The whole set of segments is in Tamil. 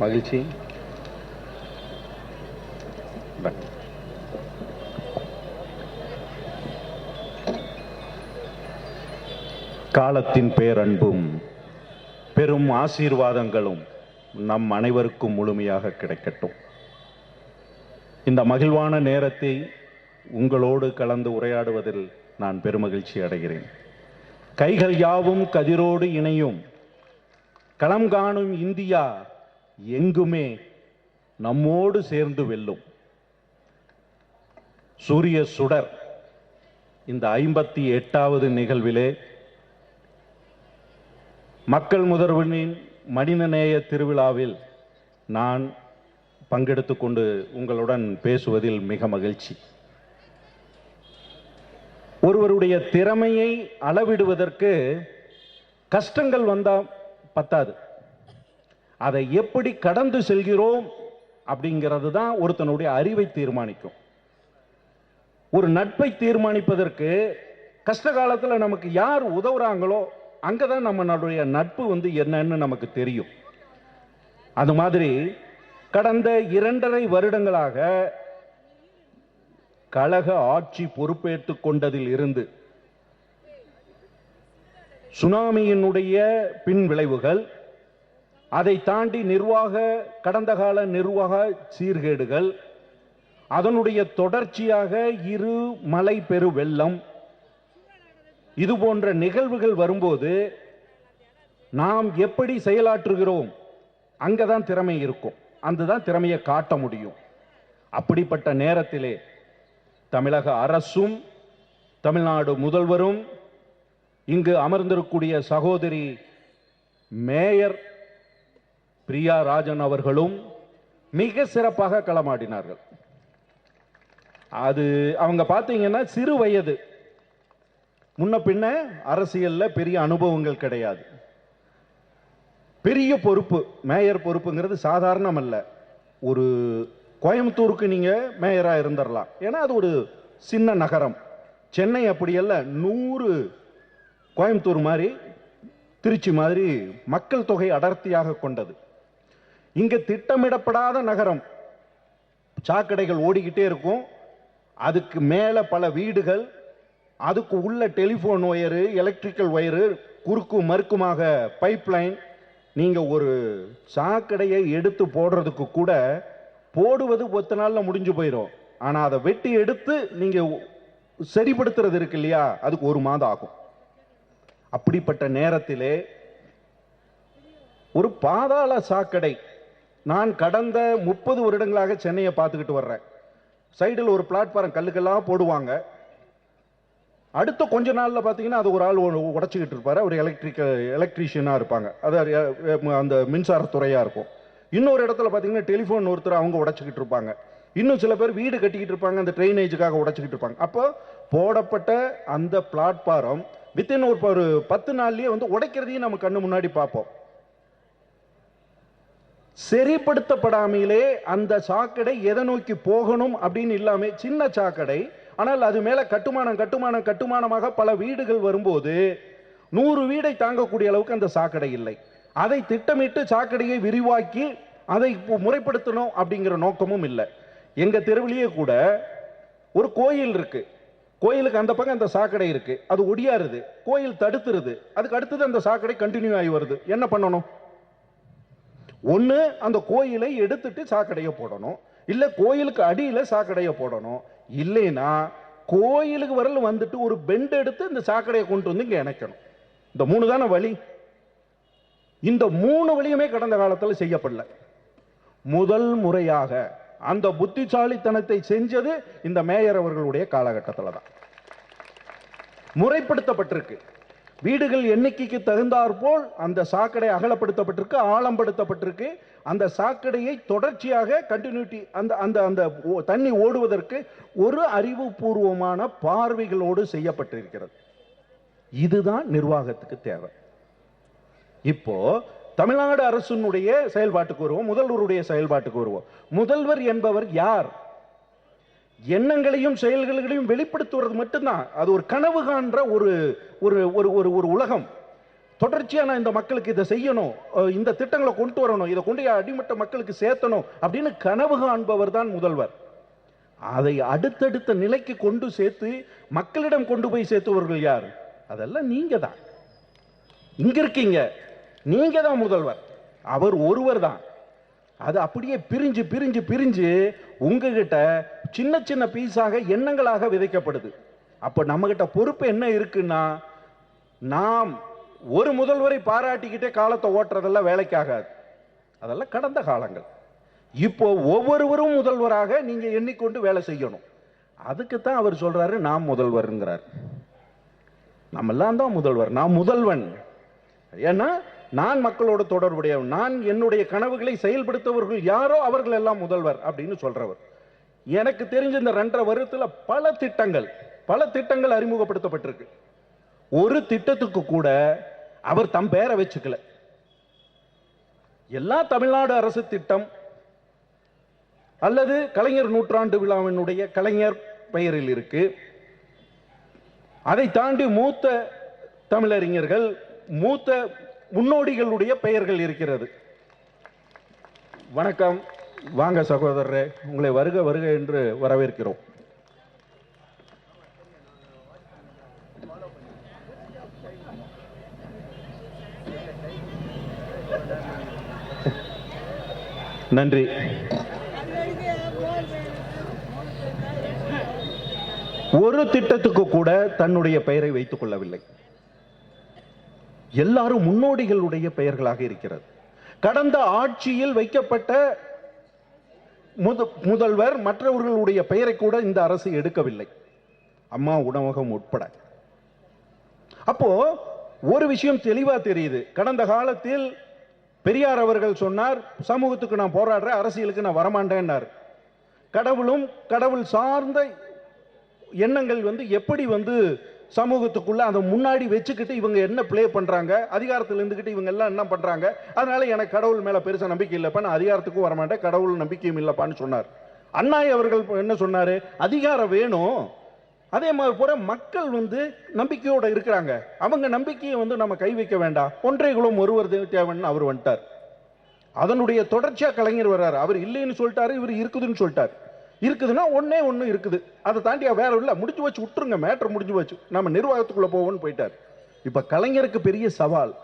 மகிழ்ச்சி காலத்தின் பேரன்பும் பெரும் ஆசீர்வாதங்களும் நம் அனைவருக்கும் முழுமையாக கிடைக்கட்டும். இந்த மகிழ்வான நேரத்தை உங்களோடு கலந்து உரையாடுவதில் நான் பெருமகிழ்ச்சி அடைகிறேன். கைகள் யாவும் கதிரோடு இணையும். களம் காணும் இந்தியா எங்குமே நம்மோடு சேர்ந்து வெல்லும். சூரிய சுடர் இந்த ஐம்பத்தி எட்டாவது நிகழ்விலே மக்கள் முதல்வனின் மனிதநேய திருவிழாவில் நான் பங்கெடுத்து கொண்டு உங்களுடன் பேசுவதில் மிக மகிழ்ச்சி. ஒருவருடைய திறமையை அளவிடுவதற்கு கஷ்டங்கள் வந்தால் பத்தாது. அதை எப்படி கடந்து செல்கிறோம் அப்படிங்கிறது தான் ஒருத்தனுடைய அறிவை தீர்மானிக்கும். ஒரு நட்பை தீர்மானிப்பதற்கு கஷ்ட காலத்தில் நமக்கு யார் உதவுறாங்களோ அங்கே தான் நம்மளுடைய நட்பு வந்து என்னன்னு நமக்கு தெரியும். அது மாதிரி கடந்த இரண்டரை வருடங்களாக கழக ஆட்சி பொறுப்பேற்று கொண்டதில் இருந்து சுனாமியினுடைய பின் விளைவுகள் அதை தாண்டி நிர்வாக கடந்த கால நிர்வாக சீர்கேடுகள் அதனுடைய தொடர்ச்சியாக இரு மலை பெரு வெள்ளம் இது போன்ற நிகழ்வுகள் வரும்போது நாம் எப்படி செயலாற்றுகிறோம்? அங்கே தான் திறமை இருக்கும். அங்குதான் திறமையை காட்ட முடியும். அப்படிப்பட்ட நேரத்திலே தமிழக அரசும் தமிழ்நாடு முதல்வரும் இங்கு அமர்ந்திருக்கக்கூடிய சகோதரி மேயர் பிரியா ராஜன் அவர்களும் மிக சிறப்பாக களமாடினார்கள். அது அவங்க பார்த்தீங்கன்னா சிறு வயது. முன்ன பின்ன அரசியலில் பெரிய அனுபவங்கள் கிடையாது. பெரிய பொறுப்பு மேயர் பொறுப்புங்கிறது சாதாரணம் அல்ல. ஒரு கோயம்புத்தூருக்கு நீங்கள் மேயராக இருந்துடலாம் ஏன்னா அது ஒரு சின்ன நகரம். சென்னை அப்படியல்ல நூறு கோயம்புத்தூர் மாதிரி திருச்சி மாதிரி மக்கள் தொகை அடர்த்தியாக கொண்டது. இங்க திட்டமிடப்படாத நகரம். சாக்கடைகள் ஓடிக்கிட்டே இருக்கும். அதுக்கு மேலே பல வீடுகள். அதுக்கு உள்ள டெலிஃபோன் ஒயரு எலக்ட்ரிக்கல் ஒயரு குறுக்கும் மறுக்குமாக பைப்லைன். நீங்கள் ஒரு சாக்கடையை எடுத்து போடுறதுக்கு கூட போடுவது ஒத்த நாளில் முடிஞ்சு போயிடும் ஆனால் அதை வெட்டி எடுத்து நீங்கள் சரிப்படுத்துறது இருக்கு இல்லையா? அதுக்கு ஒரு மாதம் ஆகும். அப்படிப்பட்ட நேரத்திலே ஒரு பாதாள சாக்கடை நான் கடந்த முப்பது வருடங்களாக சென்னையை பார்த்துக்கிட்டு வர்றேன். சைடில் ஒரு பிளாட்ஃபார்ம் கல்லுக்கெல்லாம் போடுவாங்க. அடுத்த கொஞ்ச நாளில் பார்த்தீங்கன்னா அது ஒரு ஆள் உடச்சிக்கிட்டு இருப்பார். அவர் எலக்ட்ரிக்கல் எலக்ட்ரீஷியனாக இருப்பாங்க. அது அந்த மின்சாரத்துறையாக இருக்கும். இன்னொரு இடத்துல பார்த்தீங்கன்னா டெலிஃபோன் ஒருத்தர் அவங்க உடச்சிக்கிட்டு இருப்பாங்க. இன்னும் சில பேர் வீடு கட்டிக்கிட்டு இருப்பாங்க. அந்த ட்ரைனேஜுக்காக உடச்சிக்கிட்டு இருப்பாங்க. அப்போ போடப்பட்ட அந்த பிளாட்ஃபாரம் வித்தின் ஒரு பத்து நாள்லேயே வந்து உடைக்கிறதையும் நம்ம கண்ணு முன்னாடி பார்ப்போம். சரிப்படுத்தப்படாமையிலே அந்த சாக்கடை எதை நோக்கி போகணும் அப்படின்னு இல்லாமல் சின்ன சாக்கடை. ஆனால் அது மேலே கட்டுமானம் கட்டுமானம் கட்டுமானமாக பல வீடுகள் வரும்போது நூறு வீடை தாங்கக்கூடிய அளவுக்கு அந்த சாக்கடை இல்லை. அதை திட்டமிட்டு சாக்கடையை விரிவாக்கி அதை முறைப்படுத்தணும் அப்படிங்கிற நோக்கமும் இல்லை. எங்கள் தெருவிலேயே கூட ஒரு கோயில் இருக்குது கோயிலுக்கு அந்த பக்கம் அந்த சாக்கடை இருக்குது அது ஒடியாருது கோயில் தடுத்துருது. அதுக்கு அடுத்தது அந்த சாக்கடை கண்டினியூ ஆகி வருது. என்ன பண்ணணும்? ஒன்று அந்த கோயிலை எடுத்துட்டு சாக்கடையை போடணும். இல்லை கோயிலுக்கு அடியில் சாக்கடையை போடணும். இல்லைன்னா கோயிலுக்கு வரல வந்துட்டு ஒரு பெண்ட் எடுத்து இந்த சாக்கடையை கொண்டு வந்து இங்கே இணைக்கணும். இந்த மூணு தானே வழி? இந்த மூணு வழியுமே கடந்த காலத்தில் செய்யப்படல. முதல் முறையாக அந்த புத்திசாலித்தனத்தை செஞ்சது இந்த மேயர் அவர்களுடைய காலகட்டத்தில் தான். முறைப்படுத்தப்பட்டிருக்கு. வீடுகள் எண்ணிக்கைக்கு தகுந்தாற்போல் அந்த சாக்கடை அகலப்படுத்தப்பட்டிருக்கு ஆழம்படுத்தப்பட்டிருக்கு. அந்த சாக்கடையை தொடர்ச்சியாக கண்டினியூட்டி அந்த அந்த அந்த ஓ- தண்ணி ஓடுவதற்கு ஒரு அறிவுபூர்வமான பார்வைகளோடு செய்யப்பட்டிருக்கிறது. இதுதான் நிர்வாகத்துக்கு தேவை. இப்போ தமிழ்நாடு அரசினுடைய செயல்பாட்டுக்கு வருவோம் முதல்வருடைய செயல்பாட்டுக்கு வருவோம். முதல்வர் என்பவர் யார்? எண்ணங்களையும் செயல்களையும் வெளிப்படுத்துவது மட்டும்தான். அது ஒரு கனவு காண்ற ஒரு ஒரு ஒரு ஒரு ஒரு உலகம். தொடர்ச்சியாக நான் இந்த மக்களுக்கு இதை செய்யணும் இந்த திட்டங்களை கொண்டு வரணும் இதை கொண்டு போய் அடிமட்ட மக்களுக்கு சேர்த்தணும் அப்படின்னு கனவு காண்பவர் தான் முதல்வர். அதை அடுத்தடுத்த நிலைக்கு கொண்டு சேர்த்து மக்களிடம் கொண்டு போய் சேர்த்தவர்கள் யார்? அதெல்லாம் நீங்க தான். இங்க இருக்கீங்க. நீங்க தான் முதல்வர். அவர் ஒருவர் தான். அது அப்படியே பிரிஞ்சு பிரிஞ்சு பிரிஞ்சு உங்ககிட்ட சின்ன சின்ன பீஸாக எண்ணங்களாக விதைக்கப்படுது. அப்போ நம்மகிட்ட பொறுப்பு என்ன இருக்குன்னா நாம் ஒரு முதல்வரை பாராட்டிக்கிட்டே காலத்தை ஓட்டுறதெல்லாம் வேலைக்காகாது. அதெல்லாம் கடந்த காலங்கள். இப்போ ஒவ்வொருவரும் முதல்வராக நீங்க எண்ணிக்கொண்டு வேலை செய்யணும். அதுக்கு தான் அவர் சொல்றாரு நாம் முதல்வருங்கிறார். நம்மெல்லாம் தான் முதல்வர் நான் முதல்வன். ஏன்னா நான் மக்களோட தொடர்புடைய நான் என்னுடைய கனவுகளை செயல்படுத்தவர்கள் யாரோ அவர்கள் எல்லாம் முதல்வர் அப்படின்னு சொல்றவர். எனக்கு தெரிஞ்ச இந்த ரெண்டரை வருடத்துல பல திட்டங்கள் பல திட்டங்கள் அறிமுகப்படுத்தப்பட்டிருக்கு. ஒரு திட்டத்துக்கு கூட அவர் தம் பேரை வச்சுக்கல. எல்லா தமிழ்நாடு அரசு திட்டம் அல்லது கலைஞர் நூற்றாண்டு விழாவினுடைய கலைஞர் பெயரில் இருக்கு. அதை தாண்டி மூத்த தமிழறிஞர்கள் மூத்த முன்னோடிகளுடைய பெயர்கள் இருக்கிறது. வணக்கம். வாங்க சகோதரரே உங்களை வருக வருக என்று வரவேற்கிறோம். நன்றி. ஒரு திட்டத்துக்கு கூட தன்னுடைய பெயரை வைத்துக் கொள்ளவில்லை. எல்லாரும் முன்னோடிகளுடைய பெயர்களாக இருக்கிறது. கடந்த ஆட்சியில் வைக்கப்பட்ட முது முதல்வர் மற்றவர்களுடைய பெயரை கூட இந்த அரசு எடுக்கவில்லை. அம்மா உணவகம் உட்பட. அப்போ ஒரு விஷயம் தெளிவா தெரியுது. கடந்த காலத்தில் பெரியார் அவர்கள் சொன்னார் சமூகத்துக்கு நான் போராடுறேன் அரசியலுக்கு நான் வரமாட்டேன்னார். கடவுளும் கடவுள் சார்ந்த எண்ணங்கள் வந்து எப்படி வந்து சமூகத்துக்குள்ள அதை முன்னாடி வச்சுக்கிட்டு இவங்க என்ன ப்ளே பண்றாங்க? அதிகாரத்தில் இருந்துக்கிட்டு இவங்க எல்லாம் என்ன பண்றாங்க? அதனால எனக்கு கடவுள் மேல பெருசாக நம்பிக்கை இல்லைப்பா. நான் அதிகாரத்துக்கும் வரமாட்டேன். கடவுள் நம்பிக்கையும் இல்லைப்பான்னு சொன்னார். அண்ணாய் அவர்கள் என்ன சொன்னாரு? அதிகாரம் வேணும். அதே மாதிரி போல மக்கள் வந்து நம்பிக்கையோட இருக்கிறாங்க. அவங்க நம்பிக்கையை வந்து நம்ம கை வைக்க வேண்டாம். ஒன்றை குலம் ஒருவர் தேவன் அவர் வந்துட்டார். அதனுடைய தொடர்ச்சியா கலைஞர் வர்றாரு. அவர் இல்லைன்னு சொல்லிட்டாரு இவர் இருக்குதுன்னு சொல்லிட்டார். இருக்குதுன்னா ஒன்னே ஒன்று இருக்குது. அதை தாண்டி வேற இல்லை முடிஞ்சு வச்சு விட்டுருங்க மேட்ரு முடிஞ்சு வச்சு நம்ம நிர்வாகத்துக்குள்ள போவோம்னு போயிட்டார். இப்போ கலைஞருக்கு பெரிய சவால்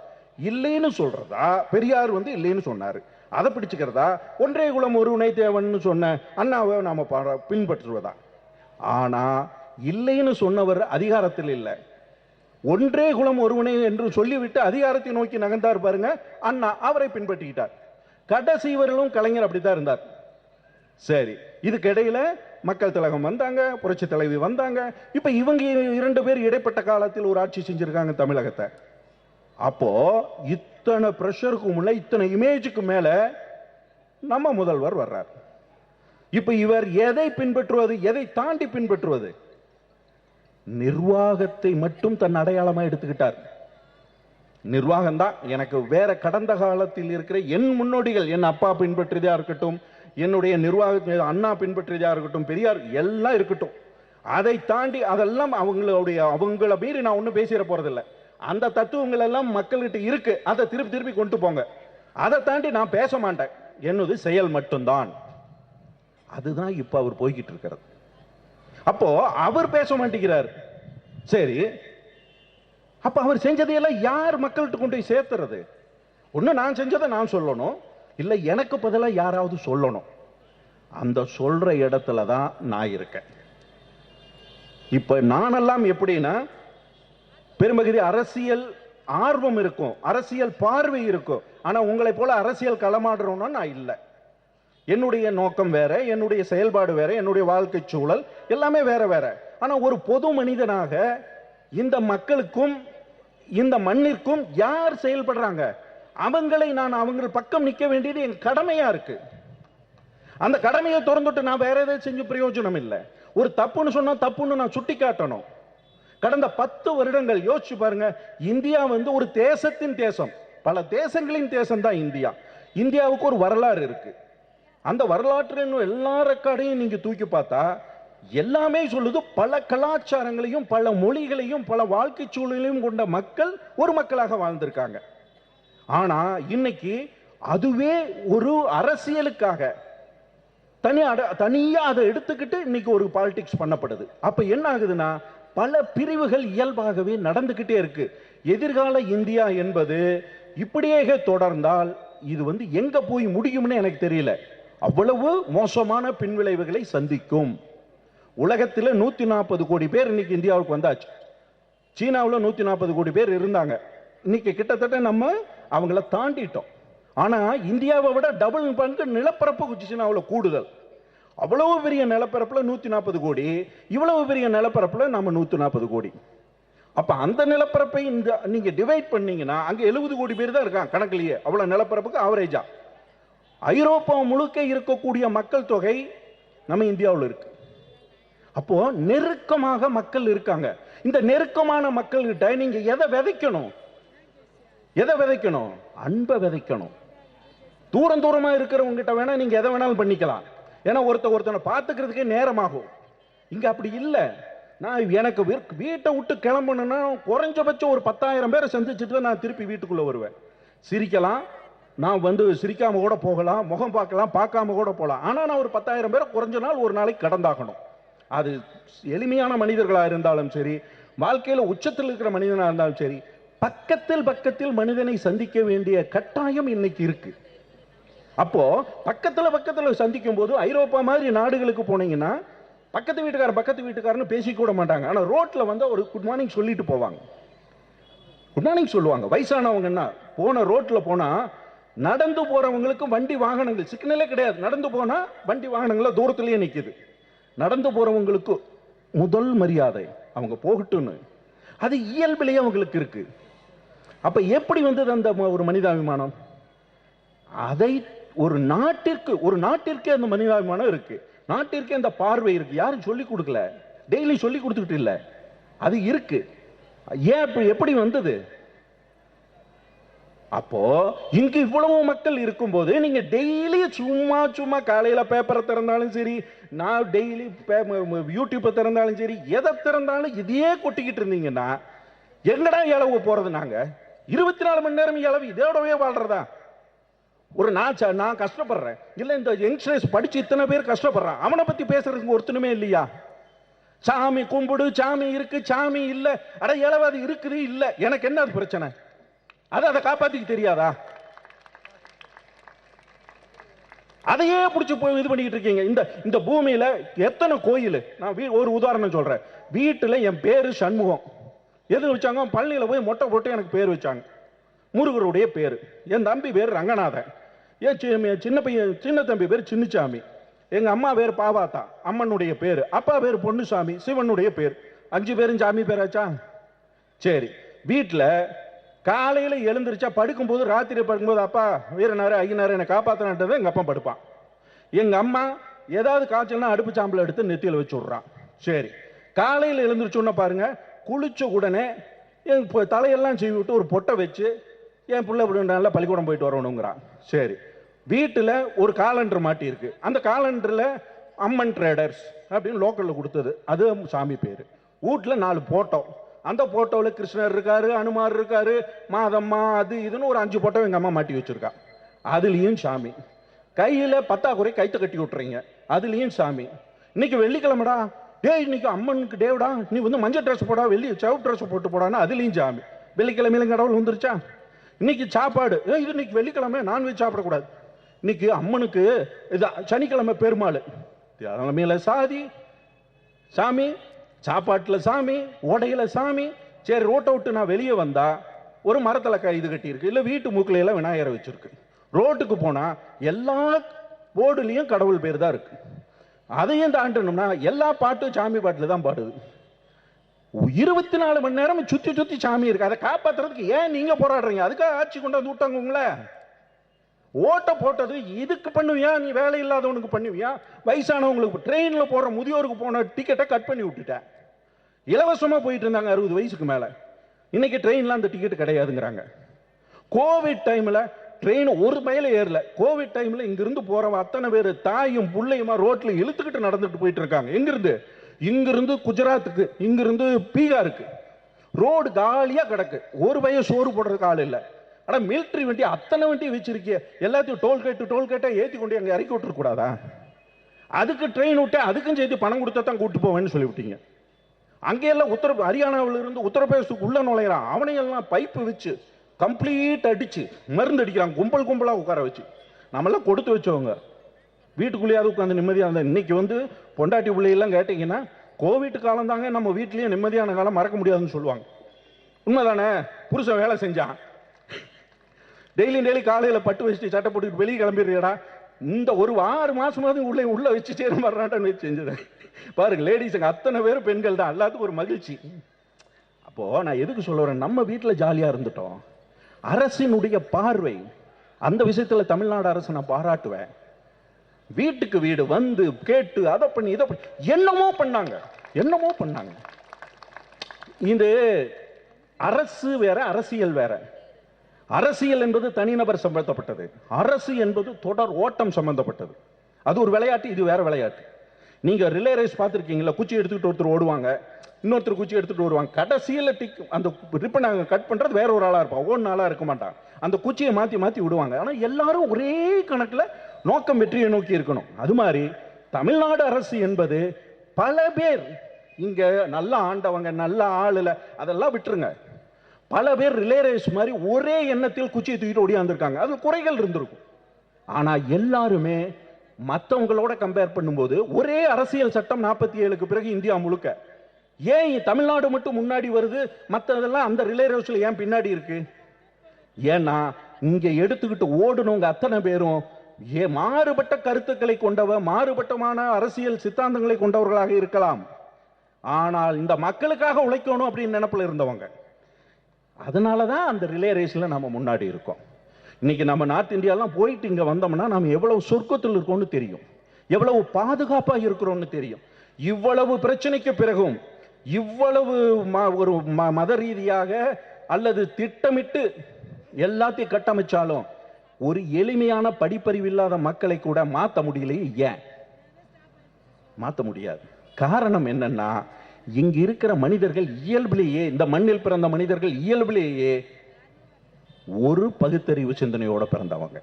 இல்லைன்னு சொல்றதா? பெரியார் வந்து இல்லைன்னு சொன்னார். அதை பிடிச்சுக்கிறதா? ஒன்றே குலம் ஒருவனை தேவன்னு சொன்ன அண்ணாவை நாம பின்பற்றுவதா? ஆனா இல்லைன்னு சொன்னவர் அதிகாரத்தில் இல்லை. ஒன்றே குலம் ஒருவனே என்று சொல்லிவிட்டு அதிகாரத்தை நோக்கி நகர்ந்தார் பாருங்க அண்ணா அவரை பின்பற்றிக்கிட்டார். கடைசி வரையிலும் கலைஞர் அப்படித்தான் இருந்தார். சரி இதுக்கு இடையில மக்கள் திலகம் வந்தாங்க புரட்சி தலைவி வந்தாங்க. இப்போ இவங்க இரண்டு பேர் இடைப்பட்ட காலத்தில் ஒரு ஆட்சி செஞ்சிருக்காங்க தமிழகத்தை. அப்போ இத்தனை ப்ரெஷருக்கு முள்ள இத்தனை இமேஜுக்கு மேல நம்ம முதல்வர் வர்றார். இப்போ இவர் எதை பின்பற்றுவது எதை தாண்டி பின்பற்றுவது? நிர்வாகத்தை மட்டும் தன் அடையாளமாக எடுத்துக்கிட்டார். நிர்வாகம் தான் எனக்கு வேற கடந்த காலத்தில் இருக்கிற என் முன்னோடிகள் என் அப்பா பின்பற்றியதா இருக்கட்டும் என்னுடைய நிர்வாகத்தின் அண்ணா பின்பற்றியதாக இருக்கட்டும் பெரியார் எல்லாம் இருக்கட்டும். அதை தாண்டி அதெல்லாம் அவங்களுடைய அவங்கள மீறி நான் ஒன்றும் பேசிட போகிறதில்ல அந்த தத்துவங்கள் எல்லாம் மக்கள்கிட்ட இருக்கு. அதை திருப்பி திருப்பி கொண்டு போங்க. அதை தாண்டி நான் பேச மாட்டேன். என்னது செயல் மட்டும்தான். அதுதான் இப்போ அவர் போய்கிட்டு இருக்கிறது. அப்போ அவர் பேச மாட்டேங்கிறார். சரி. அப்போ அவர் செஞ்சதையெல்லாம் யார் மக்கள்கிட்ட கொண்டு போய் சேர்த்துறது? ஒன்று நான் செஞ்சதை நான் சொல்லணும். இல்லை எனக்கு பதிலாக யாராவது சொல்லணும். அந்த சொல்ற இடத்துல தான் நான் இருக்கேன். இப்ப நானெல்லாம் எப்படின்னா பெரும்பகுதி அரசியல் ஆர்வம் இருக்கும் அரசியல் பார்வை இருக்கும். ஆனா உங்களை போல அரசியல் களமாடுறோம்னா நான் இல்லை. என்னுடைய நோக்கம் வேற என்னுடைய செயல்பாடு வேற என்னுடைய வாழ்க்கை சூழல் எல்லாமே வேற வேற. ஆனா ஒரு பொது மனிதனாக இந்த மக்களுக்கும் இந்த மண்ணிற்கும் யார் செயல்படுறாங்க? அவங்களை நான் அவங்க பக்கம் நிற்க வேண்டியது என் கடமையா இருக்கு. அந்த கடமையை திறந்துட்டு நான் வேற எதாவது செஞ்சு பிரயோஜனம் இல்லை. ஒரு தப்புன்னு சொன்னா தப்புன்னு நான் சுட்டி காட்டணும் கடந்த பத்து வருடங்கள் யோசிச்சு பாருங்க இந்தியா வந்து ஒரு தேசத்தின் தேசம். பல தேசங்களின் தேசம் தான் இந்தியா. இந்தியாவுக்கு ஒரு வரலாறு இருக்கு. அந்த வரலாற்று எல்லா ரெக்கார்டையும் நீங்க தூக்கி பார்த்தா எல்லாமே சொல்லுது பல கலாச்சாரங்களையும் பல மொழிகளையும் பல வாழ்க்கை சூழலையும் கொண்ட மக்கள் ஒரு மக்களாக வாழ்ந்திருக்காங்க. ஆனா இன்னைக்கு அதுவே ஒரு அரசியலுக்காக. தனி அட- தனியா அதை எடுத்துக்கிட்டு இன்னைக்கு ஒரு பாலிடிக்ஸ் பண்ணப்படுது. அப்ப என்ன ஆகுதுன்னா பல பிரிவுகள் இயல்பாகவே நடந்துக்கிட்டே இருக்கு. எதிர்கால இந்தியா என்பது இப்படியே தொடர்ந்தால் இது வந்து எங்க போய் முடியும்னு எனக்கு தெரியல. அவ்வளவு மோசமான பின்விளைவுகளை சந்திக்கும். உலகத்தில் நூத்தி நாற்பது கோடி பேர் இன்னைக்கு இந்தியாவுக்கு வந்தாச்சு. சீனாவில் நூத்தி நாற்பது கோடி பேர் இருந்தாங்க. இன்னைக்கு கிட்டத்தட்ட நம்ம அவங்கள தாண்டிட்டோம். ஆனால் இந்தியாவை விட டபுள் பங்கு நிலப்பரப்பு சீனாவில் கூடுதல். அவ்வளவு பெரிய நிலப்பரப்பில் நூற்றி நாற்பது கோடி. இவ்வளவு பெரிய நிலப்பரப்பில் நம்ம நூற்றி நாற்பது கோடி. அப்போ அந்த நிலப்பரப்பை இந்த நீங்கள் டிவைட் பண்ணீங்கன்னா அங்கே எழுபது கோடி பேர் தான் இருக்கான் கணக்குலயே. அவ்வளோ நிலப்பரப்புக்கு ஆவரேஜா ஐரோப்பா முழுக்க இருக்கக்கூடிய மக்கள் தொகை நம்ம இந்தியாவில் இருக்கு. அப்போ நெருக்கமாக மக்கள் இருக்காங்க. இந்த நெருக்கமான மக்கள்கிட்ட நீங்கள் எதை விதைக்கணும்? எதை விதைக்கணும்? அன்பை விதைக்கணும். தூரம் தூரமா இருக்கிறவங்ககிட்ட வேணா நீங்க எதை வேணாலும் பண்ணிக்கலாம். ஏன்னா ஒருத்த ஒருத்தனை பார்த்துக்கிறதுக்கே நேரமாகும். இங்க அப்படி இல்லை. நான் எனக்கு வீட்டை விட்டு கிளம்பணும்னா குறைஞ்சபட்சம் ஒரு பத்தாயிரம் பேரை சந்திச்சுட்டு தான் நான் திருப்பி வீட்டுக்குள்ள வருவேன். சிரிக்கலாம். நான் வந்து சிரிக்காம கூட போகலாம். முகம் பார்க்கலாம். பார்க்காம கூட போகலாம். ஆனால் நான் ஒரு பத்தாயிரம் பேரை குறைஞ்ச நாள் ஒரு நாளைக்கு கடந்தாகணும். அது எளிமையான மனிதர்களாக இருந்தாலும் சரி வாழ்க்கையில் உச்சத்தில் இருக்கிற மனிதனாக இருந்தாலும் சரி பக்கத்தில் பக்கத்தில் மனிதனை சந்திக்க வேண்டிய கட்டாயம் இன்னைக்கு இருக்கு. அப்போ பக்கத்தில் பக்கத்தில் சந்திக்கும் போது ஐரோப்பா மாதிரி நாடுகளுக்கு போனீங்கன்னா பக்கத்து வீட்டுக்காரர் பக்கத்து வீட்டுக்காரன்னு பேசிக்கூட மாட்டாங்க. ஆனால் ரோட்டில் வந்து ஒரு குட் மார்னிங் சொல்லிட்டு போவாங்க. குட் மார்னிங் சொல்லுவாங்க. வயசானவங்கன்னா போன ரோட்டில் போனால் நடந்து போகிறவங்களுக்கும் வண்டி வாகனங்கள் சிக்னலே கிடையாது. நடந்து போனால் வண்டி வாகனங்கள தூரத்துலேயே நிற்கிது நடந்து போகிறவங்களுக்கு முதல் மரியாதை அவங்க போகட்டும்னு. அது இயல்பிலேயே அவங்களுக்கு இருக்குது அப்ப எப்படி வந்தது அந்த ம- ஒரு மனிதாபிமானம்? அதை ஒரு நாட்டிற்கு ஒரு நாட்டிற்கே அந்த மனிதாபிமானம் இருக்கு. நாட்டிற்கே அந்த பார்வை இருக்கு. யாரும் சொல்லி கொடுக்கல. டெய்லி சொல்லி கொடுத்துக்கிட்டு இல்ல. அது இருக்கு. ஏன் இப்ப எப்படி வந்தது? அப்போ இங்கு இவ்வளவு மக்கள் இருக்கும்போது நீங்க டெய்லி சும்மா சும்மா காலையில பேப்பரை திறந்தாலும் சரி நான் டெய்லி யூடியூப்பை திறந்தாலும் சரி எதை திறந்தாலும் இதையே கொட்டிக்கிட்டு இருந்தீங்கன்னா எங்கடா இளவு போறது நாங்கள் இருபத்தி நாலு மணி நேரம் இளவு இதோடவே வாழ்றதா? ஒரு நான் நான் கஷ்டப்படுறேன். இல்லை இந்த யங்ஸ்டர்ஸ் படிச்சு இத்தனை பேர் கஷ்டப்படுறான். அவனை பத்தி பேசுறதுக்கு ஒருத்தனுமே இல்லையா? சாமி கும்பிடு சாமி இருக்கு சாமி இல்லை. அட இளவு அது இருக்குது இல்லை. எனக்கு என்ன அது பிரச்சனை? அது அதை காப்பாத்திக்க தெரியாதா? அதையே பிடிச்சி போய் இது பண்ணிக்கிட்டு இருக்கீங்க. இந்த இந்த பூமியில எத்தனை கோயில்? நான் வீ- ஒரு உதாரணம் சொல்றேன். வீட்டில் என் பேரு சண்முகம். எது வச்சாங்க? பழனியில் போய் மொட்டை போட்டு எனக்கு பேர் வச்சாங்க. முருகருடைய பேர். என் தம்பி பேர் ரங்கநாதன். என் சின்ன பையன் சின்ன தம்பி பேர் சின்னசாமி எங்கள் அம்மா பேர் பாவாத்தா அம்மனுடைய பேர். அப்பா பேர் பொன்னுசாமி சிவனுடைய பேர். அஞ்சு பேரும் சாமி பேராச்சா சரி வீட்டில் காலையில் எழுந்திரிச்சா படுக்கும்போது ராத்திரி படுக்கும்போது அப்பா வீரனார் ஐயனார் என்னை காப்பாற்றினது எங்கள் அப்பா படுப்பான். எங்கள் அம்மா ஏதாவது காய்ச்சல்னா அடுப்பு சாம்பல் எடுத்து நெத்தியில் வச்சு விட்றான். சரி காலையில் எழுந்திரிச்சோன்னா பாருங்கள் குளிச்ச உடனே என் இப்போ தலையெல்லாம் சீவி விட்டு ஒரு பொட்டை வச்சு என் பிள்ளை இப்படி நல்லா பள்ளிக்கூடம் போயிட்டு வரணுங்கிறான். சரி. வீட்டில் ஒரு காலண்டர் மாட்டியிருக்கு. அந்த காலண்டரில் அம்மன் ட்ரேடர்ஸ் அப்படின்னு லோக்கலில் கொடுத்தது. அது சாமி பேர். வீட்டில் நாலு போட்டோ அந்த போட்டோவில் கிருஷ்ணர் இருக்காரு அனுமார் இருக்காரு மாதம்மா அது இதுன்னு ஒரு அஞ்சு போட்டோ எங்கள் அம்மா மாட்டி வச்சுருக்கா. அதுலேயும் சாமி. கையில் பத்தாக்குறை கைத்தை கட்டி விட்டுறீங்க. அதுலேயும் சாமி. இன்னைக்கு வெள்ளிக்கிழமைடா. ஏ இன்னைக்கு அம்மனுக்கு டேவிடா நீ வந்து மஞ்சள் ட்ரெஸ் போடா வெள்ளி சிவப்பு ட்ரெஸ் போட்டு போடான்னு அதுலேயும் சாமி வெள்ளிக்கிழமையிலும் கடவுள் வந்துருச்சா? இன்னைக்கு சாப்பாடு. ஏய், இது இன்னைக்கு வெள்ளிக்கிழமை நான்வெஜ் சாப்பிடக்கூடாது. இன்னைக்கு அம்மனுக்கு இது சனிக்கிழமை பெருமாள். தியானமையில் சாதி சாமி சாப்பாட்டில் சாமி உடையில சாமி சரி ரோட்டை விட்டு நான் வெளியே வந்தால் ஒரு மரத்தில் க இது கட்டியிருக்கு. இல்லை வீட்டு மூக்கிலையெல்லாம் எல்லாம் விநாயகரை வச்சுருக்கு. ரோட்டுக்கு போனால் எல்லா போர்டுலேயும் கடவுள் பேர் தான் இருக்குது அதையும் தாண்டணும்னா எல்லா பாட்டும் சாமி பாட்டில் தான் பாடுது. இருபத்தி நாலு மணி நேரம் சுற்றி சுற்றி சாமி இருக்கு. அதை காப்பாற்றுறதுக்கு ஏன் நீங்கள் போராடுறீங்க? அதுக்காக ஆட்சி கொண்டு வந்து விட்டாங்க உங்களை ஓட்டை போட்டது இதுக்கு பண்ணுவியா? நீ வேலை இல்லாதவனுக்கு பண்ணுவியா? வயசானவங்களுக்கு ட்ரெயினில் போகிற முதியோருக்கு போன டிக்கெட்டை கட் பண்ணி விட்டுட்டேன். இலவசமாக போயிட்டு இருந்தாங்க அறுபது வயசுக்கு மேலே. இன்னைக்கு ட்ரெயின்ல அந்த டிக்கெட் கிடையாதுங்கிறாங்க. கோவிட் டைமில் ட்ரெயின் ஒரு மைல ஏறல. கோவிட் டைம்ல இங்கிருந்து போறவன் அத்தனை பேர் தாயும் புள்ளையுமா ரோட்ல இழுத்துக்கிட்டு நடந்துட்டு போயிட்டு இருக்காங்க. எங்கிருந்து? இங்கிருந்து குஜராத்துக்கு இங்கிருந்து பீகாருக்கு. ரோடு காலியா கிடக்கு. ஒரு பையன் சோறு போடுறதுக்கு ஆள் இல்லை. ஆனா மிலிட்ரி வண்டி அத்தனை வண்டி வச்சிருக்கிய எல்லாத்தையும் டோல்கேட்டு டோல்கேட்டாக ஏத்தி கொண்டு அங்க இறக்கி விட்டுற கூடாதா? அதுக்கு ட்ரெயின் விட்டு அதுக்கும் சேர்த்து பணம் கொடுத்தா தான் கூட்டு போவேன்னு சொல்லிவிட்டீங்க அங்கேயெல்லாம் உத்தர ஹரியானாவிலிருந்து உத்தரப்பிரதேசத்துக்கு உள்ள நுழையிறான். அவனையெல்லாம் பைப்பு வச்சு கம்ப்ளீட் அடித்து மருந்து அடிக்கிறாங்க கும்பல் கும்பலாக உட்கார வச்சு. நம்மளாம் கொடுத்து வச்சவங்க. வீட்டுக்குள்ளேயாவது உட்காந்து நிம்மதியாக இருந்தால் இன்றைக்கி வந்து பொண்டாட்டி பிள்ளையெல்லாம் கேட்டிங்கன்னா கோவிட் காலம் தாங்க நம்ம வீட்லேயும் நிம்மதியான காலம் மறக்க முடியாதுன்னு சொல்லுவாங்க. உண்மைதானே? புருஷன் வேலை செஞ்சான். டெய்லி டெய்லி காலையில் பட்டு வச்சுட்டு சட்டை போட்டுட்டு வெளியே கிளம்பிடுறியடா? இந்த ஒரு ஆறு மாதமாவது உள்ளே உள்ளே வச்சு சேர மாட்டான்னு வச்சு செஞ்சது. பாருங்க லேடிஸுங்க அத்தனை பேரும் பெண்கள் தான். எல்லாத்துக்கும் ஒரு மகிழ்ச்சி. அப்போது நான் எதுக்கு சொல்ல வரேன்? நம்ம வீட்டில் ஜாலியாக இருந்துட்டோம். அரசினுடைய பார்வை அந்த விஷயத்துல தமிழ்நாடு அரசு நான் பாராட்டுவேன். வீட்டுக்கு வீடு வந்து கேட்டு அதை பண்ணி இதை பண்ணி என்னமோ பண்ணாங்க. என்னமோ பண்ணாங்க. இது அரசு வேற அரசியல் வேற. அரசியல் என்பது தனிநபர் சம்பந்தப்பட்டது. அரசு என்பது தொடர் ஓட்டம் சம்பந்தப்பட்டது. அது ஒரு விளையாட்டு இது வேற விளையாட்டு. நீங்க ரிலே ரேஸ் பார்த்துருக்கீங்களா? குச்சி எடுத்துக்கிட்டு ஒருத்தர் ஓடுவாங்க. இன்னொருத்தர் குச்சி எடுத்துகிட்டு வருவாங்க. கடைசியில் டிக் அந்த ரிப்பன் கட் பண்ணுறது வேற ஒரு ஆளாக இருப்பான் ஒன்னு ஆளாக இருக்க மாட்டான். அந்த குச்சியை மாற்றி மாற்றி விடுவாங்க. ஆனால் எல்லாரும் ஒரே கணக்கில் நோக்கம் வெற்றியை நோக்கி இருக்கணும். அது மாதிரி தமிழ்நாடு அரசு என்பது பல பேர் இங்கே நல்லா ஆண்டவங்க நல்ல ஆளுல அதெல்லாம் விட்டுருங்க. பல பேர் ரிலே ரேஸ் மாதிரி ஒரே எண்ணத்தில் குச்சியை தூக்கிட்டு ஓடியாந்துருக்காங்க. அது குறைகள் இருந்திருக்கும். ஆனால் எல்லாருமே மற்றவங்களோட கம்பேர் பண்ணும்போது ஒரே அரசியல் சட்டம் நாற்பத்தி ஏழுக்கு பிறகு இந்தியா முழுக்க ஏன் தமிழ்நாடு மட்டும் முன்னாடி வருது? மற்றதெல்லாம் அந்த ரிலே ரேஸில் ஏன் பின்னாடி இருக்கு? ஏன்னா இங்கே எடுத்துக்கிட்டு ஓடுனவங்க அத்தனை பேரும். ஏ மாறுபட்ட கருத்துக்களை கொண்டவ மாறுபட்டமான அரசியல் சித்தாந்தங்களை கொண்டவர்களாக இருக்கலாம். ஆனால் இந்த மக்களுக்காக உழைக்கணும் அப்படின்னு நினப்பில் இருந்தவங்க. அதனால தான் அந்த ரிலே ரேஸில் நம்ம முன்னாடி இருக்கோம். இன்னைக்கு நம்ம நார்த் இந்தியாலாம் போயிட்டு இங்கே வந்தோம்னா நம்ம எவ்வளவு சொர்க்கத்தில் இருக்கோம்னு தெரியும். எவ்வளவு பாதுகாப்பாக இருக்கிறோம்னு தெரியும். இவ்வளவு பிரச்சனைக்கு பிறகும் இவ்வளவு ம- ஒரு ம- மத ரீதியாக அல்லது திட்டமிட்டு எல்லாத்தையும் கட்டமைச்சாலும் ஒரு எளிமையான படிப்பறிவு இல்லாத மக்களை கூட மாற்ற முடியலையே ஏன்? மாற்ற முடியாது. காரணம் என்னன்னா இங்க இருக்கிற மனிதர்கள் இயல்பிலேயே இந்த மண்ணில் பிறந்த மனிதர்கள் இயல்பிலேயே ஒரு பகுத்தறிவு சிந்தனையோட பிறந்தவங்க.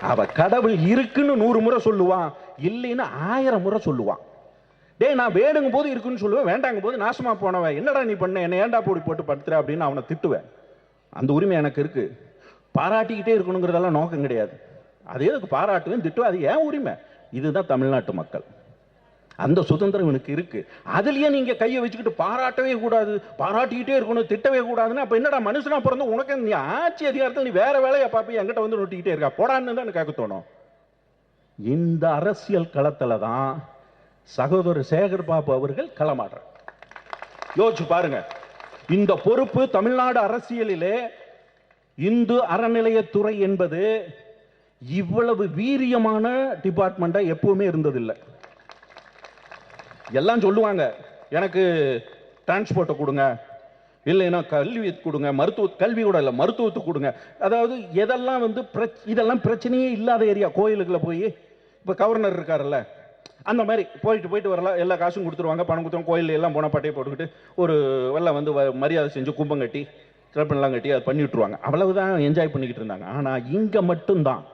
அவ கடவுள் இருக்குன்னு நூறு முறை சொல்லுவான் இல்லைன்னு ஆயிரம் முறை சொல்லுவான். டேய் நான் வேணுங்க போது இருக்குன்னு சொல்லுவேன் வேண்டாங்க போது நாசமா போனவன். என்னடா நீ பண்ண? என்ன ஏன்டா போடி போட்டு படுத்துற அப்படின்னு அவனை திட்டுவேன். அந்த உரிமை எனக்கு இருக்கு. பாராட்டிக்கிட்டே இருக்கணுங்கிறதெல்லாம் நோக்கம் கிடையாது. அது எதுக்கு பாராட்டுவேன் திட்டுவேன்? அது ஏன் உரிமை. இதுதான் தமிழ்நாட்டு மக்கள். அந்த சுதந்திரம் எனக்கு இருக்கு. அதுலயே நீங்க கையை வச்சுக்கிட்டு பாராட்டவே கூடாது பாராட்டிக்கிட்டே இருக்கணும் திட்டவே கூடாதுன்னு அப்ப என்னடா மனுஷனா பிறந்த உனக்கு நீ ஆட்சி அதிகாரத்தில் நீ வேற வேலையை பார்ப்பி என்கிட்ட வந்து நொட்டிக்கிட்டே இருக்கா? போடான்னு தான் எனக்கு கேட்க தோணும். இந்த அரசியல் களத்துல தான் சகோதரர் சேகர் பாபு அவர்கள் களமாடுறார். யோசிச்சு பாருங்க. இந்த பொறுப்பு தமிழ்நாடு அரசியலிலே இந்து அறநிலையத்துறை என்பது இவ்வளவு வீரியமான டிபார்ட்மெண்ட்டாக எப்பவுமே இருந்ததில்லை. எல்லாம் சொல்லுவாங்க. எனக்கு டிரான்ஸ்போர்ட்டை கொடுங்க. இல்லைன்னா கல்வி கொடுங்க. மருத்துவ கல்வி கூட இல்லை மருத்துவத்தை கொடுங்க. அதாவது எதெல்லாம் வந்து பிரச் இதெல்லாம் பிரச்சனையே இல்லாத ஏரியா கோயிலுக்குள்ள போய் இப்போ கவர்னர் இருக்காருல்ல. அந்த மாதிரி போயிட்டு போயிட்டு வரலாம் எல்லா காசும் கொடுத்துருவாங்க. பணம் கொடுத்துருவாங்க. கோயில் எல்லாம் போனால் பட்டையை போட்டுக்கிட்டு ஒரு வெள்ளம் வந்து வ- மரியாதை செஞ்சு கும்பம் கட்டி சிறப்பெல்லாம் கட்டி அதை பண்ணி விட்டுருவாங்க. அவ்வளவுதான் என்ஜாய் பண்ணிக்கிட்டு இருந்தாங்க. ஆனால் இங்கே மட்டும்தான்.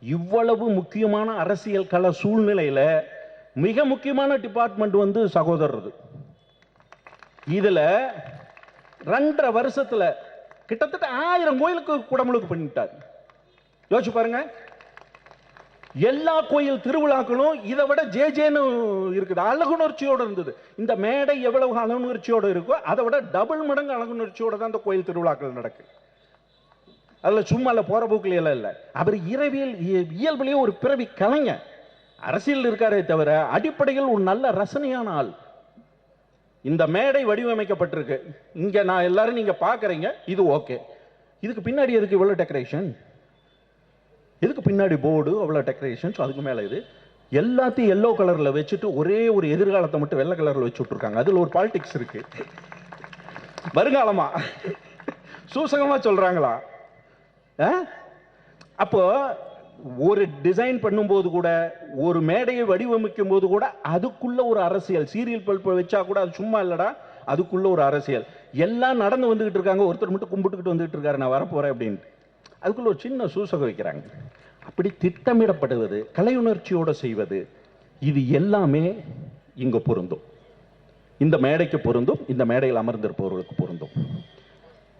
இவ்வளவு முக்கியமான அரசியல் கள சூழ்நிலையில் மிக முக்கியமான டிபார்ட்மெண்ட் வந்து சகோதரர் இதில் ரெண்டரை வருஷத்தில் கிட்டத்தட்ட ஆயிரம் கோயிலுக்கு குடமுழுக்கு பண்ணிட்டார். யோசிச்சு பாருங்கள் எல்லா கோயில் திருவிழாக்களும் இதை விட ஜே ஜேன்னு இருக்குது. அழகுணர்ச்சியோடு இருந்தது. இந்த மேடை எவ்வளவு அழகுணர்ச்சியோடு இருக்கோ அதை விட டபுள் மடங்கு அழகுணர்ச்சியோடு தான் இந்த கோயில் திருவிழாக்கள் நடக்கு. அதில் சும்மா இல்லை போகிற போக்கில் எல்லாம் இல்லை. அவர் இரவியல் இயல்புலேயே ஒரு பிறவி கலைஞர். அரசியல் இருக்காரே தவிர அடிப்படையில் ஒரு நல்ல ரசனையான ஆள். இந்த மேடை வடிவமைக்கப்பட்டிருக்கு. இங்கே நான் எல்லாரும் நீங்கள் பார்க்குறீங்க. இது ஓகே. இதுக்கு பின்னாடி எதுக்கு இவ்வளோ டெக்கரேஷன் இதுக்கு பின்னாடி போர்டு அவ்வளோ டெக்கரேஷன்ஸ் அதுக்கு மேலே இது. எல்லாத்தையும் எல்லோ கலரில் வச்சுட்டு ஒரே ஒரு எதிர்காலத்தை மட்டும் வெள்ளை கலரில் வச்சு விட்ருக்காங்க அதில் ஒரு பாலிடிக்ஸ் இருக்கு. வருங்காலமா. சூசகமாக சொல்கிறாங்களா ஆ? அப்போ ஒரு டிசைன் பண்ணும்போது கூட ஒரு மேடையை வடிவமைக்கும் போது கூட அதுக்குள்ள ஒரு அரசியல். சீரியல் பல்பை வச்சா கூட அது சும்மா இல்லடா அதுக்குள்ள ஒரு அரசியல். எல்லாம் நடந்து வந்துகிட்டு இருக்காங்க. ஒருத்தர் மட்டும் கும்பிட்டுக்கிட்டு வந்துகிட்டு இருக்காரு. நான் வரப்போறேன் அப்படின்ட்டு அதுக்குள்ள ஒரு சின்ன சூசகம் வைக்கிறாங்க. அப்படி திட்டமிடப்படுவது கலையுணர்ச்சியோட செய்வது இது எல்லாமே இங்கே பொருந்தும். இந்த மேடைக்கு பொருந்தும் இந்த மேடையில் அமர்ந்திருப்பவர்களுக்கு பொருந்தும்.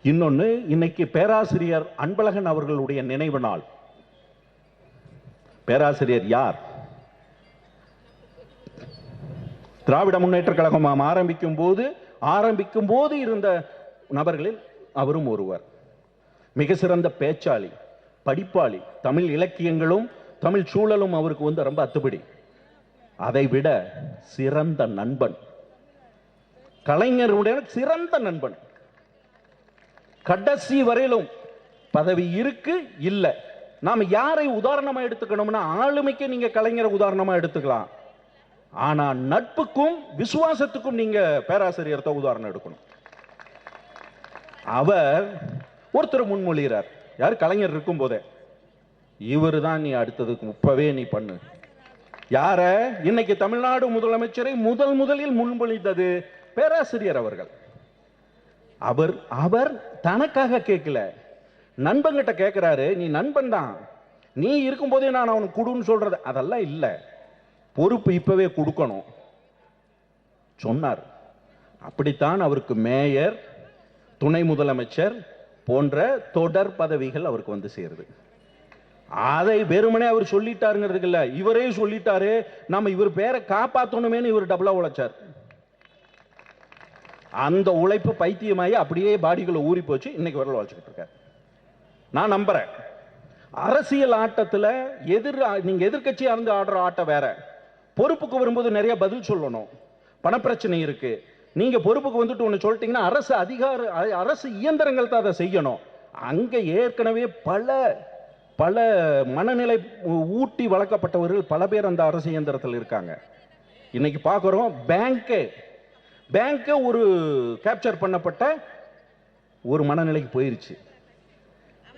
இன்னொன்று இன்னைக்கு பேராசிரியர் அன்பழகன் அவர்களுடைய நினைவு நாள். பேராசிரியர் யார்? திராவிட முன்னேற்ற கழகம் ஆரம்பிக்கும் போது ஆரம்பிக்கும் போது இருந்த நபர்களில் அவரும் ஒருவர். மிக சிறந்த பேச்சாளி படிப்பாளி தமிழ் இலக்கியங்களும் தமிழ் சூழலும் அவருக்கு வந்து ரொம்ப அத்துப்படி. அதை விட சிறந்த நண்பன். கலைஞருடைய சிறந்த நண்பன். கடைசி வரையிலும் பதவி இருக்கு இல்ல. நாம யாரை உதாரணமா எடுத்துக்கணும்னா ஆளுமைக்கு நீங்க கலைஞரை உதாரணமா எடுத்துக்கலாம். ஆனா நட்புக்கும் விசுவாசத்துக்கும் நீங்க பேராசிரியர் உதாரணம் எடுக்கணும். அவர் ஒருத்தர் முன்மொழிகிறார். யார்? கலைஞர் இருக்கும் போதே இவர் தான் நீ அடுத்ததுக்கு இப்பவே நீ பண்ணு. யார? இன்னைக்கு தமிழ்நாடு முதலமைச்சரை முதல் முதலில் முன்மொழிந்தது பேராசிரியர் அவர்கள். அவர் அவர் தனக்காக கேட்கல. நண்பங்கிட்ட கேட்கிறாரு நீ நண்பன் தான். நீ இருக்கும்போதே நான் அவனுக்கு கொடுன்னு சொல்றது. அதெல்லாம் இல்லை. பொறுப்பு இப்பவே கொடுக்கணும். சொன்னார். அப்படித்தான் அவருக்கு மேயர் துணை முதலமைச்சர் போன்ற தொடர் பதவிகள் அவருக்கு வந்து சேருது. அதை வெறுமனே அவர் சொல்லிட்டாருங்கிறதுக்கு இல்ல இவரே சொல்லிட்டாரு நம்ம இவர் பேரை காப்பாத்தணுமேனு இவர் டபுளா உழைச்சார். அந்த உழைப்பு பைத்தியமாகி அப்படியே பாடிகளை ஊறி போச்சு இன்னைக்கு வரல உழைச்சிக்கிட்டு இருக்கார். நான் நம்புறேன். அரசியல் ஆட்டத்தில் எதிர் நீங்க எதிர்கட்சியாக இருந்து ஆடுற ஆட்டம் வேற. பொறுப்புக்கு வரும்போது நிறைய பதில் சொல்லணும். பணப்பிரச்சனை இருக்குது நீங்க பொறுப்புக்கு வந்துட்டு ஒன்று சொல்லிட்டீங்கன்னா அரசு அதிகார அரசு இயந்திரங்கள் தான் அதை செய்யணும். அங்கே ஏற்கனவே பல பல மனநிலை ஊட்டி வளர்க்கப்பட்டவர்கள் பல பேர் அந்த அரசு இயந்திரத்தில் இருக்காங்க. இன்னைக்கு பார்க்குறோம் பேங்க்கு பேங்க்கு ஒரு கேப்சர் பண்ணப்பட்ட ஒரு மனநிலைக்கு போயிருச்சு.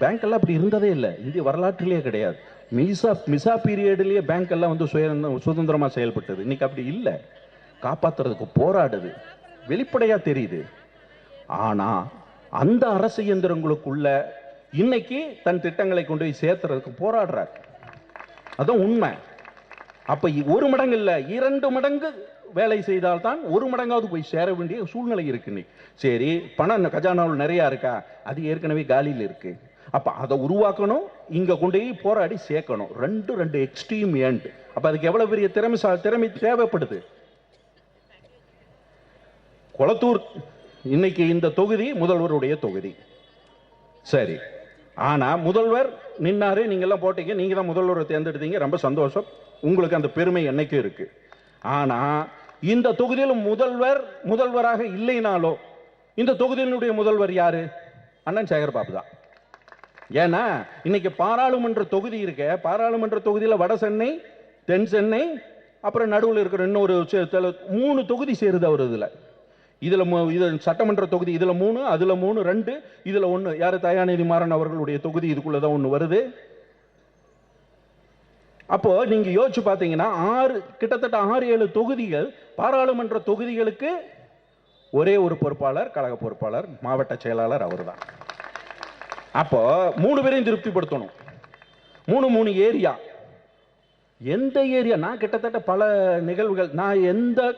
பேங்க்கெல்லாம் அப்படி இருந்ததே இல்லை. இந்திய வரலாற்றிலேயே கிடையாது. மிசா மிசா பீரியட்லேயே பேங்க் எல்லாம் வந்து சுய சுதந்திரமாக செயல்பட்டது. இன்னைக்கு அப்படி இல்லை. காப்பாற்றுறதுக்கு போராடுது. வெளிப்படையா தெரியுது. ஆனா அந்த அரசு இயந்திரங்களுக்குள்ள இன்னைக்கு தன் திட்டங்களை கொண்டு போய் சேர்த்துறதுக்கு போராடுறார். அதான் உண்மை. அப்ப இ- ஒரு மடங்கு இல்ல இரண்டு மடங்கு வேலை செய்தால்தான் ஒரு மடங்காவது போய் சேர வேண்டிய சூழ்நிலை இருக்கு இன்னைக்கு. சரி பணம் கஜானாவில் நிறைய இருக்கா? அது ஏற்கனவே காலியில் இருக்கு. அப்ப அதை உருவாக்கணும் இங்க கொண்டு போய் போராடி சேர்க்கணும். ரெண்டு ரெண்டு எக்ஸ்ட்ரீம் எண்ட் அப்ப அதுக்கு எவ்வளவு பெரிய திறமை திறமை தேவைப்படுது? கொளத்தூர் இன்னைக்கு இந்த தொகுதி முதல்வருடைய தொகுதி. சரி. ஆனா முதல்வர் நின்னாரு நீங்க எல்லாம் போட்டீங்க நீங்க தான் முதல்வரை தேர்ந்தெடுத்தீங்க ரொம்ப சந்தோஷம். உங்களுக்கு அந்த பெருமை என்னைக்கும் இருக்கு. ஆனா இந்த தொகுதியில் முதல்வர் முதல்வராக இல்லைனாலோ இந்த தொகுதியினுடைய முதல்வர் யாரு? அண்ணன் சேகர் பாபு தான். ஏன்னா இன்னைக்கு பாராளுமன்ற தொகுதி இருக்க பாராளுமன்ற தொகுதியில் வட சென்னை தென் சென்னை அப்புறம் நடுவில் இருக்கிற இன்னொரு மூணு தொகுதி சேருது அவர் இதில். இதில் மு- இது சட்டமன்ற தொகுதி இதில் மூணு அதில் மூணு ரெண்டு இதில் ஒன்று யார் தயாநிதி மாறன் அவர்களுடைய தொகுதி இதுக்குள்ளதான் ஒன்று வருது. அப்போ நீங்க யோசிச்சு பார்த்தீங்கன்னா ஆறு கிட்டத்தட்ட ஆறு ஏழு தொகுதிகள் பாராளுமன்ற தொகுதிகளுக்கு ஒரே ஒரு பொறுப்பாளர் கழக பொறுப்பாளர் மாவட்ட செயலாளர் அவர் தான் அப்போ மூணு பேரையும் திருப்திப்படுத்தணும். மூணு மூணு ஏரியா. எந்த ஏரியா? நான் கிட்டத்தட்ட பல நிகழ்வுகள் நான் எந்த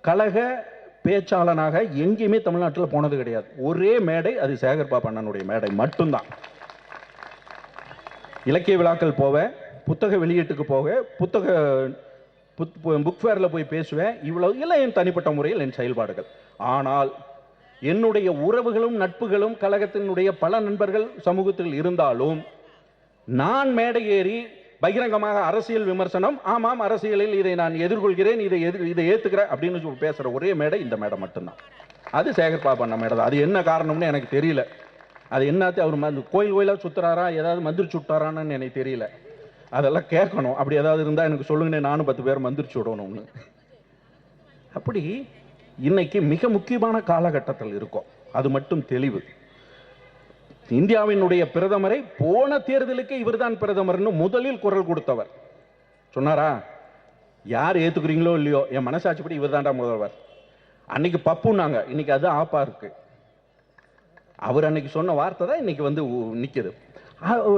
கழக பேச்சாளனாக எங்கேயுமே தமிழ்நாட்டில் போனது கிடையாது. ஒரே மேடை அது சேகர் பாபு அண்ணனுடைய மேடை மட்டும்தான். இலக்கிய விழாக்கள் போவேன் புத்தக வெளியீட்டுக்கு போக புத்தக புத் புக் ஃபேரில் போய் பேசுவேன் இவ்வளவு இல்லை என் தனிப்பட்ட முறையில் என் செயல்பாடுகள். ஆனால் என்னுடைய உறவுகளும் நட்புகளும் கழகத்தினுடைய பல நண்பர்கள் சமூகத்தில் இருந்தாலும் நான் மேடை ஏறி பகிரங்கமாக அரசியல் விமர்சனம். ஆமாம் அரசியலில் இதை நான் எதிர்கொள்கிறேன் இதை எதிர் இதை ஏற்றுக்கிறேன் அப்படின்னு சொல்லி பேசுகிற ஒரே மேடை இந்த மேடை மட்டும்தான். அது சேகர் பாபு மேடை தான். அது என்ன காரணம்னு எனக்கு தெரியல. அது என்னத்து அவர் ம- கோயில் கோயிலாக சுற்றுறாரா ஏதாவது மந்திரி சுட்டாரான்னு எனக்கு தெரியல. அதெல்லாம் கேட்கணும். அப்படி ஏதாவது இருந்தால் எனக்கு சொல்லுங்கண்ணே நானும் பத்து பேர் மந்திரிச்சு விடணும்னு அப்படி இன்னைக்கு மிக முக்கியமான காலகட்டத்தில் இருக்கும். அது மட்டும் தெளிவு. இந்தியாவினுடைய பிரதமரை போன தேர்தலுக்கு இவர்தான் பிரதமர்னு முதலில் குரல் கொடுத்தவர். சொன்னாரா? யார் ஏத்துக்கிறீங்களோ இல்லையோ என் மனசாட்சிப்படி இவர் தான்டா முதல்வர். அன்னைக்கு பப்புன்னாங்க. இன்னைக்கு அது ஆப்பா இருக்கு. அவர் அன்னைக்கு சொன்ன வார்த்தை தான் இன்னைக்கு வந்து உ-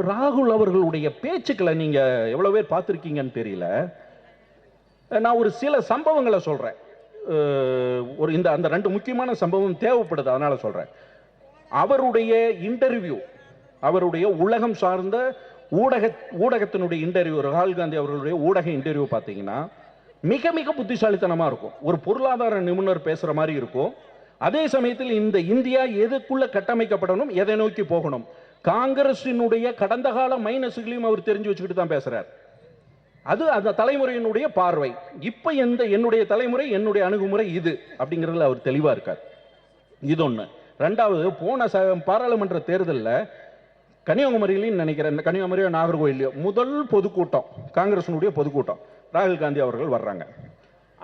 ராகுல் அவர்களுடைய பேச்சுக்களை நீங்க எவ்வளவு பேர் பார்த்துருக்கீங்கன்னு தெரியல. நான் ஒரு சில சம்பவங்களை சொல்றேன். ஒரு இந்த அந்த ரெண்டு முக்கியமான சம்பவம் தேவைப்படுது அதனால சொல்றேன். அவருடைய இன்டர்வியூ அவருடைய உலகம் சார்ந்த ஊடக ஊடகத்தினுடைய இன்டர்வியூ ராகுல் காந்தி அவர்களுடைய ஊடக இன்டர்வியூ பார்த்தீங்கன்னா மிக மிக புத்திசாலித்தனமாக இருக்கும். ஒரு பொருளாதார நிபுணர் பேசுகிற மாதிரி இருக்கும். அதே சமயத்தில் இந்த இந்தியா எதுக்குள்ள கட்டமைக்கப்படணும் எதை நோக்கி போகணும்? காங்கிரசினுடைய கடந்த கால மைனஸுகளையும் அவர் தெரிஞ்சு வச்சுக்கிட்டு தான் பேசுறார். அது அந்த தலைமுறையினுடைய பார்வை. இப்ப எந்த என்னுடைய தலைமுறை என்னுடைய அணுகுமுறை இது அப்படிங்கிறதுல அவர் தெளிவா இருக்கார். இது ஒன்று ரெண்டாவது போன ச பாராளுமன்ற தேர்தலில் கன்னியாகுமரியிலையும் நினைக்கிறேன் இந்த கன்னியாகுமரியோ நாகர்கோயிலையோ முதல் பொதுக்கூட்டம் காங்கிரஸினுடைய பொதுக்கூட்டம் ராகுல் காந்தி அவர்கள் வர்றாங்க.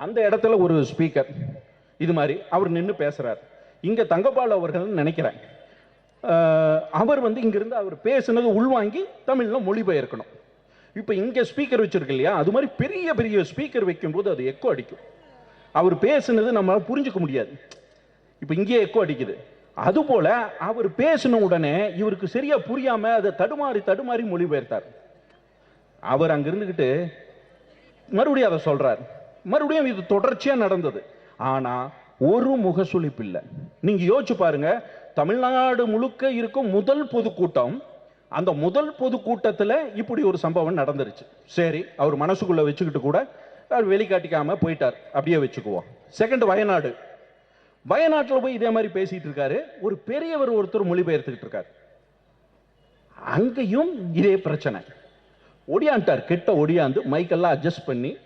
அந்த இடத்துல ஒரு ஸ்பீக்கர் இது மாதிரி அவர் நின்று பேசுகிறார் இங்கே தங்கபால் அவர்கள் நினைக்கிறேன். அவர் வந்து இங்கிருந்து அவர் பேசுனது உள்வாங்கி தமிழில் மொழிபெயர்க்கணும். இப்போ இங்கே ஸ்பீக்கர் வச்சுருக்கு இல்லையா அது மாதிரி பெரிய பெரிய ஸ்பீக்கர் வைக்கும்போது அது எக்கோ அடிக்கும். அவர் பேசுனது நம்மளால் புரிஞ்சுக்க முடியாது. இப்போ இங்கேயே எக்கோ அடிக்குது. அதுபோல அவர் பேசின உடனே இவருக்கு சரியா புரியாம அதை தடுமாறி தடுமாறி மொழிபெயர்த்தார். அவர் அங்க இருந்துகிட்டு மறுபடியும் அதை சொல்றார். மறுபடியும் இது தொடர்ச்சியா நடந்தது. ஆனா ஒரு முகசுளிப்பு இல்லை. நீங்க யோசிச்சு பாருங்க தமிழ்நாடு முழுக்க இருக்கும் முதல் பொதுக்கூட்டம் அந்த முதல் பொதுக்கூட்டத்தில் இப்படி ஒரு சம்பவம் நடந்துருச்சு. சரி அவர் மனசுக்குள்ள வச்சுக்கிட்டு கூட அவர் வெளிக்காட்டிக்காம போயிட்டார். அப்படியே வச்சுக்குவோம். செகண்ட் வயநாடு. வயநாட்டில் போய் இதே மாதிரி பேசிட்டு இருக்காரு. ஒரு பெரியவர் ஒருத்தர் மொழிபெயர்த்துக்கிட்டு இருக்காரு. அங்கேயும் இதே பிரச்சனை. ஒடியான்ட்டார். கிட்ட ஒடியாந்து மைக்கெல்லாம் அட்ஜஸ்ட் பண்ணி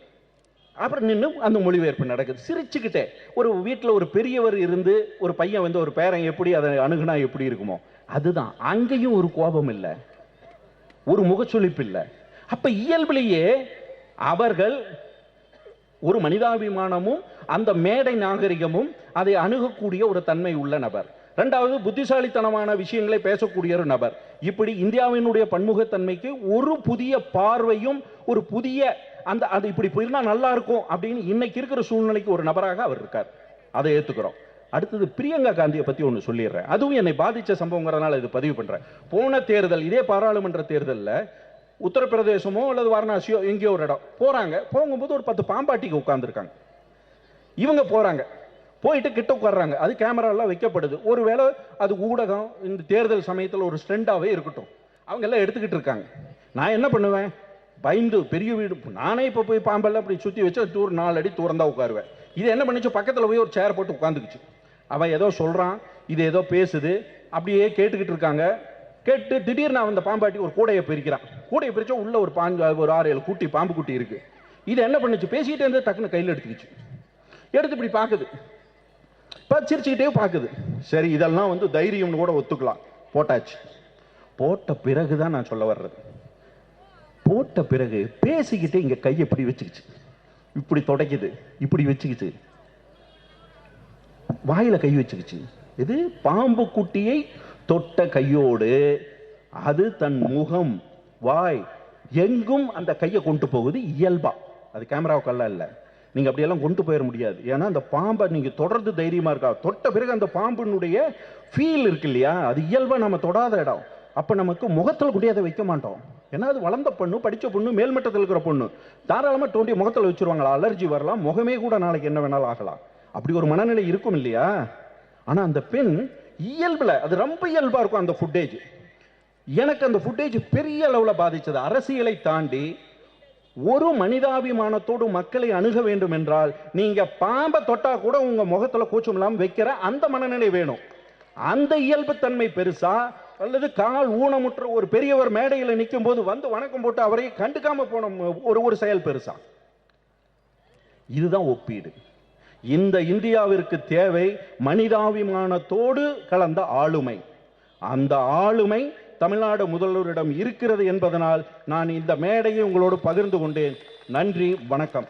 அப்புறம் நின்று அந்த மொழிபெயர்ப்பு நடக்குது. சிரிச்சுக்கிட்டே. ஒரு வீட்டில் ஒரு பெரியவர் இருந்து ஒரு பையன் வந்து ஒரு பேரன் எப்படி அதை அணுகுனா எப்படி இருக்குமோ அதுதான். அங்கேயும் ஒரு கோபம் இல்லை. ஒரு முகச்சொலிப்பு இல்லை. அப்போ இயல்பிலேயே அவர்கள் ஒரு மனிதாபிமானமும் அந்த மேடை நாகரிகமும் அதை அணுகக்கூடிய ஒரு தன்மை உள்ள நபர். ரெண்டாவது புத்திசாலித்தனமான விஷயங்களை பேசக்கூடிய ஒரு நபர். இப்படி இந்தியாவினுடைய பன்முகத்தன்மைக்கு ஒரு புதிய பார்வையும் ஒரு புதிய அந்த அது இப்படி இருந்தா நல்லா இருக்கும் அப்படின்னு இன்னைக்கு இருக்கிற சூழ்நிலைக்கு ஒரு நபராக அவர் இருக்கார். அதை ஏத்துக்கிறோம். அடுத்தது பிரியங்கா காந்தியை பத்தி ஒன்று சொல்லிடுறேன். அதுவும் என்னை பாதித்த சம்பவங்கிறதுனால இது பதிவு பண்றேன். போன தேர்தல் இதே பாராளுமன்ற தேர்தலில் உத்தரப்பிரதேசமோ அல்லது வாரணாசியோ எங்கேயோ ஒரு இடம். போறாங்க. போகும்போது ஒரு பத்து பாம்பாட்டிக்கு உட்காந்துருக்காங்க இவங்க போகிறாங்க போயிட்டு கிட்ட உட்காடுறாங்க அது கேமராலாம் வைக்கப்படுது. ஒருவேளை அது ஊடகம் இந்த தேர்தல் சமயத்தில் ஒரு ஸ்ட்ரெண்டாகவே இருக்கட்டும். அவங்க எல்லாம் எடுத்துக்கிட்டு இருக்காங்க. நான் என்ன பண்ணுவேன்? பயந்து பெரிய வீடு நானே இப்போ போய் பாம்பெல்லாம் அப்படி சுற்றி வச்சு தூர் நாலு அடி தூரந்தான் உட்காருவேன். இது என்ன பண்ணிச்சு? பக்கத்தில் போய் ஒரு சேர் போட்டு உட்காந்துக்குச்சு அவன் ஏதோ சொல்கிறான் இது ஏதோ பேசுது. அப்படியே கேட்டுக்கிட்டு இருக்காங்க. கேட்டு திடீர்னு அவன் அந்த பாம்பாட்டி ஒரு கூடையை பிரிக்கிறான். கூடையை பிரித்தா உள்ள ஒரு பாஞ்சு ஒரு ஆறு ஏழு குட்டி பாம்பு குட்டி இருக்குது இது என்ன பண்ணுச்சு? பேசிக்கிட்டே இருந்து டக்குன்னு கையில் எடுத்துக்கிச்சு. எடுத்து இப்படி பார்க்குது. இப்போ சிரிச்சுக்கிட்டே பார்க்குது. சரி இதெல்லாம் வந்து தைரியம்னு கூட ஒத்துக்கலாம். போட்டாச்சு. போட்ட பிறகு தான் நான் சொல்ல வர்றது. போட்ட பிறகு பேசிக்கிட்டு இங்கே கையை இப்படி வச்சுக்கிச்சு. இப்படி தொடக்கிது இப்படி வச்சுக்கிச்சு. வாயில கை வச்சுக்கிச்சு. இது பாம்பு குட்டியை தொட்ட கையோடு. அது தன் முகம் வாய் எங்கும் அந்த கையை கொண்டு போகுது இயல்பா. அது கேமராவுக்கெல்லாம் இல்லை நீங்கள் அப்படியெல்லாம் கொண்டு போயிட முடியாது. ஏன்னா அந்த பாம்பை நீங்கள் தொடர்ந்து தைரியமாக இருக்கா? தொட்ட பிறகு அந்த பாம்பினுடைய ஃபீல் இருக்கு இல்லையா? அது இயல்பாக நம்ம தொடாத இடம். அப்போ நமக்கு முகத்தில் கூட அதை வைக்க மாட்டோம். ஏன்னா அது வளர்ந்த பொண்ணு படித்த பொண்ணு மேல்மட்டத்தில் இருக்கிற பொண்ணு. தாராளமாக தோண்டி முகத்தில் வச்சிருவாங்களா? அலர்ஜி வரலாம். முகமே கூட நாளைக்கு என்ன வேணாலும் ஆகலாம். அப்படி ஒரு மனநிலை இருக்கும் இல்லையா? ஆனால் அந்த பெண் இயல்பில் அது ரொம்ப இயல்பாக இருக்கும் அந்த ஃபுட்டேஜ் எனக்கு அந்த ஃபுட்டேஜ் பெரிய அளவில் பாதித்தது அரசியலை தாண்டி ஒரு மனிதாபிமானத்தோடு மக்களை அணுக வேண்டும் என்றால் நீங்க பாம்பை தொட்டா கூட உங்க முகத்துல கூச்சம் இல்லாம வைக்கிற அந்த மனநிலை வேணும். அந்த இயல்புத்தன்மை பெருசா? அல்லது கால் ஊனமுற்ற ஒரு பெரியவர் மேடையில் நிற்கும் போது வந்து வணக்கம் போட்டு அவரை கண்டுக்காம போன ஒரு ஒரு செயல் பெருசா? இதுதான் ஒப்பீடு. இந்த இந்தியாவிற்கு தேவை மனிதாபிமானத்தோடு கலந்த ஆளுமை. அந்த ஆளுமை தமிழ்நாடு முதல்வரிடம் இருக்கிறது என்பதனால் நான் இந்த மேடையை உங்களோடு பகிர்ந்து கொண்டேன். நன்றி வணக்கம்.